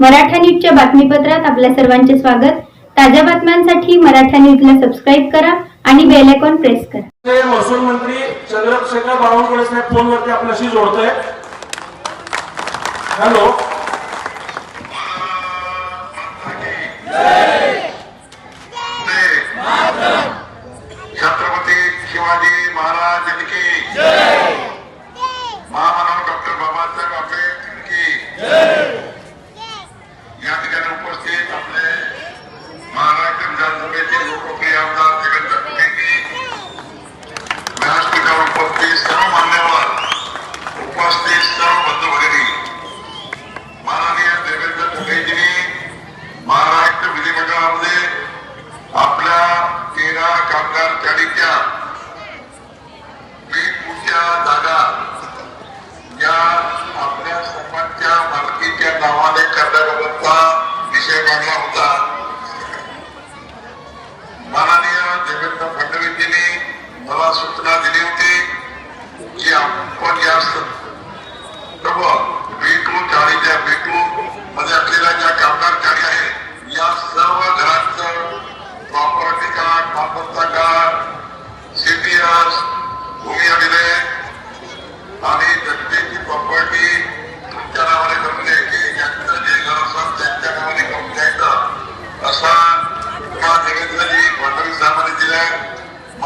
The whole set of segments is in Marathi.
मराठा न्यूजच्या बातमीपत्रात आपल्या सर्वांचे स्वागत. ताज्या बातम्यांसाठी मराठा न्यूजला सबस्क्राईब करा आणि बेल आयकॉन प्रेस करा. महसूल मंत्री चंद्रशेखर बावनकुळे साहेब फोनवरती आपल्याशी जोडतोय. हॅलो कामगार त्याने त्या वेगवेगळ्या जागा या आपल्या समाजच्या मालकीच्या नावाने करण्याबाबतचा विषय मांडला होता.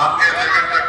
आपके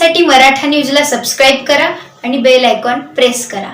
बातम्यांसाठी मराठा न्यूजला सबस्क्राईब करा आणि बेल आयकॉन प्रेस करा.